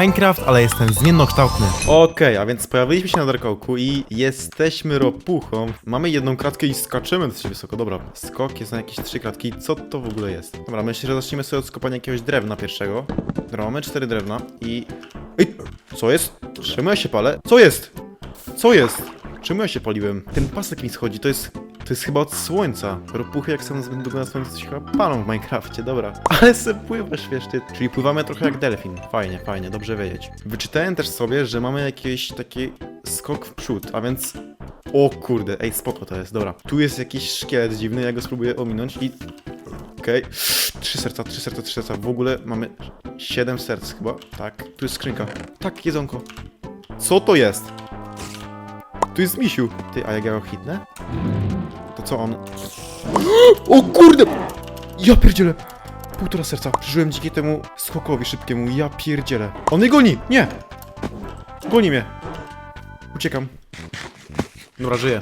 Minecraft, ale jestem zmiennokształtny. Okej, a więc pojawiliśmy się na Darkołku i jesteśmy ropuchą. Mamy jedną kratkę i skaczemy dosyć wysoko. Dobra, skok jest na jakieś trzy kratki. Co to w ogóle jest? Dobra, myślę, że zaczniemy sobie od skopania jakiegoś drewna pierwszego. Dobra, mamy cztery drewna i... Ej, co jest? Czemu się palę? Co jest? Co jest? Czemu ja się paliłem? Ten pasek mi schodzi, to jest... To jest chyba od słońca. Ropuchy jak są zbyt długo na słońcu, to się chyba palą w Minecrafcie, dobra. Ale se pływa śmiesznie. Czyli pływamy trochę jak delfin. Fajnie, fajnie, dobrze wiedzieć. Wyczytałem też sobie, że mamy jakiś taki skok w przód, a więc... O kurde, ej, spoko to jest, dobra. Tu jest jakiś szkielet dziwny, ja go spróbuję ominąć i... Okej. Trzy serca, trzy serca, trzy serca. W ogóle mamy siedem serc chyba. Tak. Tu jest skrzynka. Tak, jedzonko. Co to jest? Tu jest misiu. Ty, a jak ja go hitnę? Co on? O kurde! Ja pierdzielę! Półtora serca. Przeżyłem dzięki temu skokowi szybkiemu. Ja pierdzielę. On mnie goni! Nie! Goni mnie. Uciekam. Dobra, żyję.